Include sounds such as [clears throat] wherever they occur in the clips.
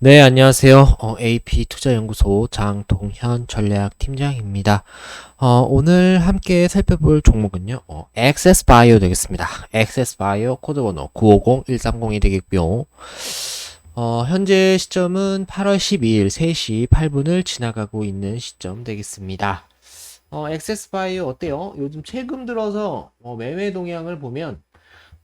네, 안녕하세요. 어, AP 투자연구소 장동현 전략 팀장입니다. 어, 오늘 함께 살펴볼 종목은요, 어, 액세스 바이오 되겠습니다. 액세스 바이오 코드 번호 950130이 되겠고요. 어, 현재 시점은 8월 12일 3시 8분을 지나가고 있는 시점 되겠습니다. 어, 액세스 바이오 어때요? 요즘 최근 들어서 어, 매매 동향을 보면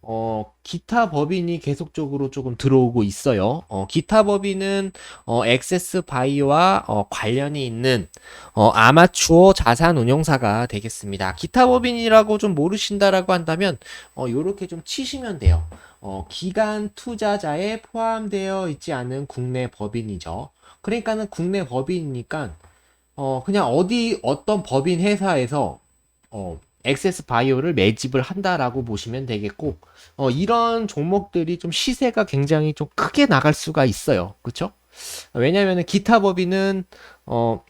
어, 기타 법인이 계속적으로 조금 들어오고 있어요. 어, 기타 법인은 어, 액세스 바이오와 어, 관련이 있는 어, 아마추어 자산 운용사가 되겠습니다. 기타 법인이라고 좀 모르신다라고 한다면 어, 요렇게 좀 치시면 돼요. 어, 기간 투자자에 포함되어 있지 않은 국내 법인이죠. 그러니까는 국내 법인이니까 어, 그냥 어디 어떤 법인 회사에서 어, 액세스 바이오를 매집을 한다라고 보시면 되겠고, 어, 이런 종목들이 좀 시세가 굉장히 좀 크게 나갈 수가 있어요. 그쵸? 왜냐면은 기타 법인은, 어,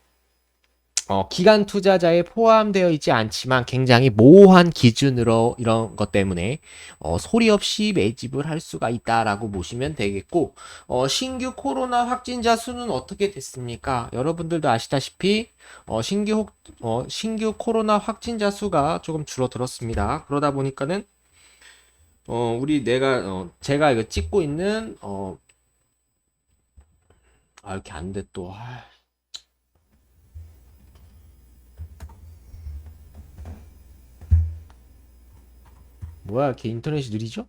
어, 기간 투자자에 포함되어 있지 않지만 굉장히 모호한 기준으로 이런 것 때문에 어, 소리 없이 매집을 할 수가 있다라고 보시면 되겠고 어, 신규 코로나 확진자 수는 어떻게 됐습니까? 여러분들도 아시다시피 어, 신규 혹, 어, 신규 코로나 확진자 수가 조금 줄어들었습니다. 그러다 보니까는 어, 우리 내가 어, 제가 이거 찍고 있는 어, 아 이렇게 안 돼 또. 아. 뭐야, 이렇게 인터넷이 느리죠?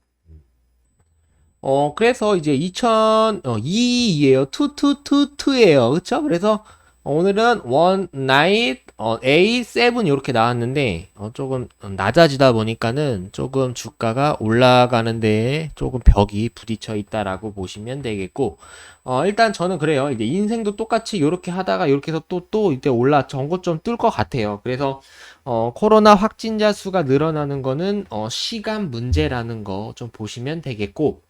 어, 그래서 이제 2002예요. 2222예요. 그쵸? 그래서 오늘은 one night 어, A7 이렇게 나왔는데 어, 조금 낮아지다 보니까는 조금 주가가 올라가는데 조금 벽이 부딪혀 있다라고 보시면 되겠고 어, 일단 저는 그래요. 이제 인생도 똑같이 이렇게 하다가 이렇게 해서 또또 이때 올라 전고 좀뜰것 같아요. 그래서 어, 코로나 확진자 수가 늘어나는 거는 어, 시간 문제라는 거 좀 보시면 되겠고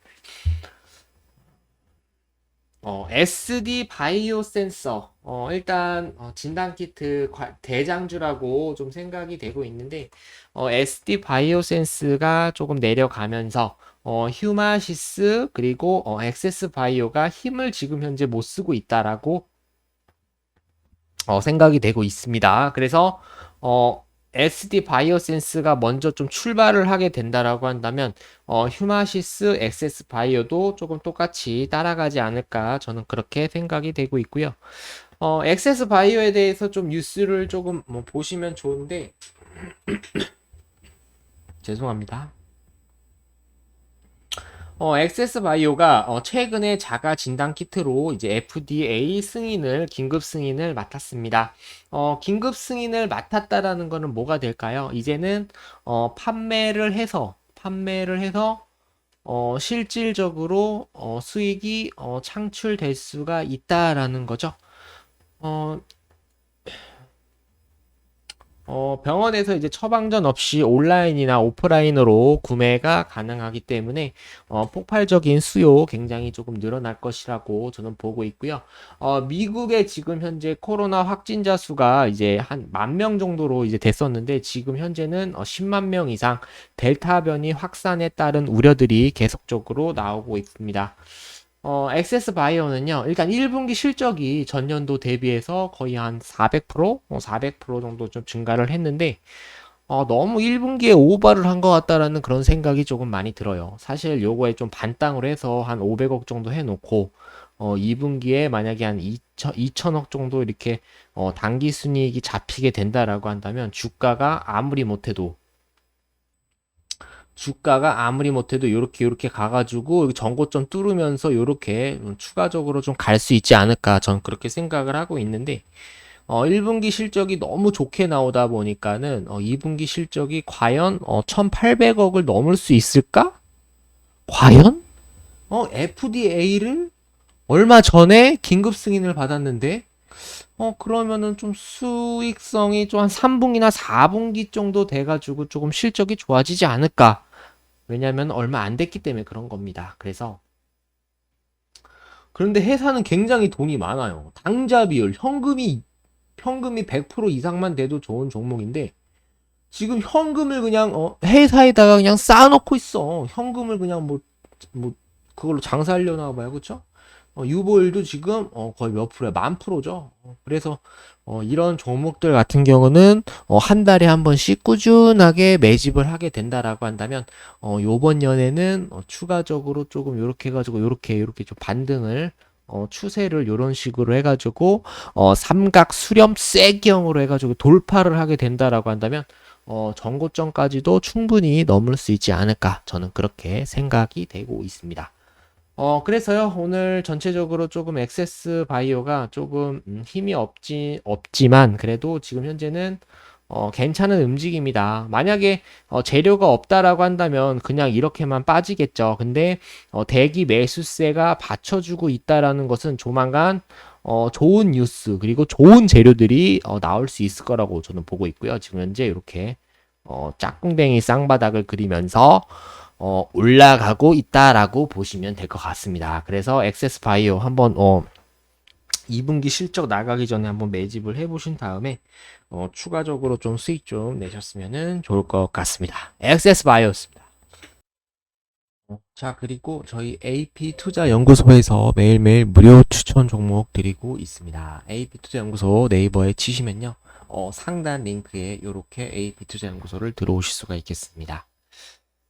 어, SD 바이오 센서. 어, 일단, 어, 진단키트 과- 대장주라고 좀 생각이 되고 있는데, 어, SD 바이오 센스가 조금 내려가면서, 어, 휴마시스, 그리고, 어, 액세스 바이오가 힘을 지금 현재 못 쓰고 있다라고, 어, 생각이 되고 있습니다. 그래서, 어, SD 바이오센스가 먼저 좀 출발을 하게 된다라고 한다면 어, 휴마시스 엑세스 바이오도 조금 똑같이 따라가지 않을까 저는 그렇게 생각이 되고 있고요. 어, 엑세스 바이오에 대해서 좀 뉴스를 조금 뭐 보시면 좋은데 [clears throat] 죄송합니다. 어, 엑세스 바이오가 어, 최근에 자가 진단 키트로 이제 FDA 승인을 긴급 승인을 맡았습니다. 어, 긴급 승인을 맡았다라는 거는 뭐가 될까요? 이제는 어, 판매를 해서 판매를 해서 어, 실질적으로 어, 수익이 어, 창출될 수가 있다라는 거죠. 어, 어, 병원에서 이제 처방전 없이 온라인이나 오프라인으로 구매가 가능하기 때문에 어, 폭발적인 수요 굉장히 조금 늘어날 것이라고 저는 보고 있고요. 어, 미국의 지금 현재 코로나 확진자 수가 이제 한 만 명 정도로 이제 됐었는데 지금 현재는 어, 10만 명 이상 델타 변이 확산에 따른 우려들이 계속적으로 나오고 있습니다. 어, 액세스 바이오는요, 일단 1분기 실적이 전년도 대비해서 거의 한 400%? 어, 400% 정도 좀 증가를 했는데, 어, 너무 1분기에 오버를 한 것 같다라는 그런 생각이 조금 많이 들어요. 사실 요거에 좀 반땅을 해서 한 500억 정도 해놓고, 어, 2분기에 만약에 한 2천, 2천억 정도 이렇게, 어, 당기 순이익이 잡히게 된다라고 한다면, 주가가 아무리 못해도 주가가 아무리 못해도 요렇게 요렇게 가가지고 전고점 뚫으면서 요렇게 추가적으로 좀 갈 수 있지 않을까 전 그렇게 생각을 하고 있는데 어 1분기 실적이 너무 좋게 나오다 보니까는 어 2분기 실적이 과연 어 1,800억을 넘을 수 있을까? 과연? 어 FDA를 얼마 전에 긴급 승인을 받았는데 어 그러면은 좀 수익성이 좀 한 3분기나 4분기 정도 돼가지고 조금 실적이 좋아지지 않을까? 왜냐면 얼마 안 됐기 때문에 그런 겁니다. 그래서 그런데 회사는 굉장히 돈이 많아요. 당좌 비율, 현금이 현금이 100% 이상만 돼도 좋은 종목인데 지금 현금을 그냥 어, 회사에다가 그냥 쌓아놓고 있어. 현금을 그냥 뭐뭐 그걸로 장사하려나 봐요, 그렇죠? 어, 유보율도 지금 어, 거의 몇 프로야? 만 프로죠. 어, 그래서 어, 이런 종목들 같은 경우는 어, 한 달에 한 번씩 꾸준하게 매집을 하게 된다라고 한다면 어, 요번 연에는 어, 추가적으로 조금 요렇게 해가지고 요렇게 요렇게 좀 반등을 어, 추세를 요런 식으로 해가지고 어, 삼각 수렴 쐐기형으로 해가지고 돌파를 하게 된다라고 한다면 어, 전고점까지도 충분히 넘을 수 있지 않을까 저는 그렇게 생각이 되고 있습니다. 어, 그래서요, 오늘 전체적으로 조금 액세스 바이오가 조금 음, 힘이 없지, 없지만, 그래도 지금 현재는 어, 괜찮은 움직임이다. 만약에 어, 재료가 없다라고 한다면 그냥 이렇게만 빠지겠죠. 근데 어, 대기 매수세가 받쳐주고 있다라는 것은 조만간 어, 좋은 뉴스 그리고 좋은 재료들이 어, 나올 수 있을 거라고 저는 보고 있고요. 지금 현재 이렇게 어, 짝꿍댕이 쌍바닥을 그리면서 어, 올라가고 있다라고 보시면 될 것 같습니다. 그래서 액세스 바이오 한번 어, 2분기 실적 나가기 전에 한번 매집을 해보신 다음에 어, 추가적으로 좀 수익 좀 내셨으면 좋을 것 같습니다. 액세스 바이오였습니다. 어, 자, 그리고 저희 AP 투자 연구소에서 매일매일 무료 추천 종목 드리고 있습니다. AP 투자 연구소 네이버에 치시면요. 어, 상단 링크에 이렇게 AP 투자 연구소를 들어오실 수가 있겠습니다.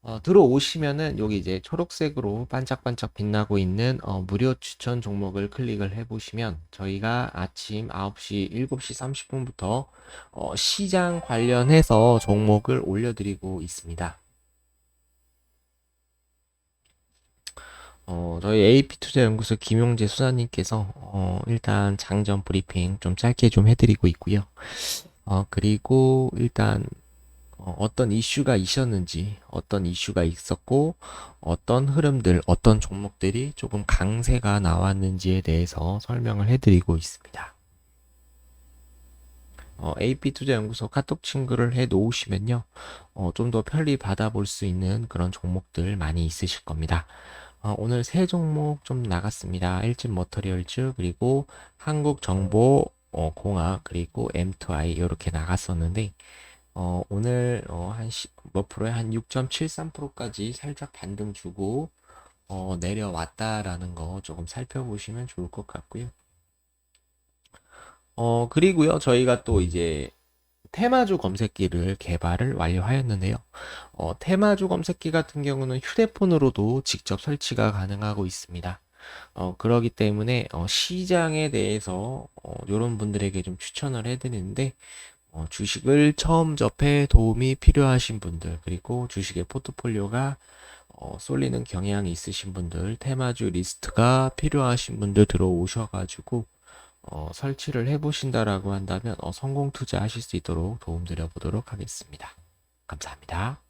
어, 들어오시면은 여기 이제 초록색으로 반짝반짝 빛나고 있는 어, 무료 추천 종목을 클릭을 해보시면 저희가 아침 9시, 7시 30분부터 어, 시장 관련해서 종목을 올려드리고 있습니다. 어, 저희 AP투자연구소 김용재 수사님께서 어, 일단 장전 브리핑 좀 짧게 좀 해드리고 있고요. 어, 그리고 일단 어, 어떤 이슈가 있었는지, 어떤 이슈가 있었고, 어떤 흐름들, 어떤 종목들이 조금 강세가 나왔는지에 대해서 설명을 해드리고 있습니다. 어, AP투자연구소 카톡 친구를 해 놓으시면요, 어, 좀 더 편리 받아볼 수 있는 그런 종목들 많이 있으실 겁니다. 어, 오늘 세 종목 좀 나갔습니다. 일진 머터리얼즈, 그리고 한국정보 어, 공학, 그리고 M2I 이렇게 나갔었는데, 어, 오늘 어, 한몇 프로에 한 6.73%까지 살짝 반등 주고 어, 내려왔다라는 거 조금 살펴보시면 좋을 것 같고요. 어, 그리고요, 저희가 또 이제 테마주 검색기를 개발을 완료하였는데요. 어, 테마주 검색기 같은 경우는 휴대폰으로도 직접 설치가 가능하고 있습니다. 어, 그러기 때문에 어, 시장에 대해서 어, 이런 분들에게 좀 추천을 해드리는데 어, 주식을 처음 접해 도움이 필요하신 분들 그리고 주식의 포트폴리오가 어, 쏠리는 경향이 있으신 분들 테마주 리스트가 필요하신 분들 들어오셔가지고 어, 설치를 해보신다라고 한다면 어, 성공 투자하실 수 있도록 도움드려 보도록 하겠습니다. 감사합니다.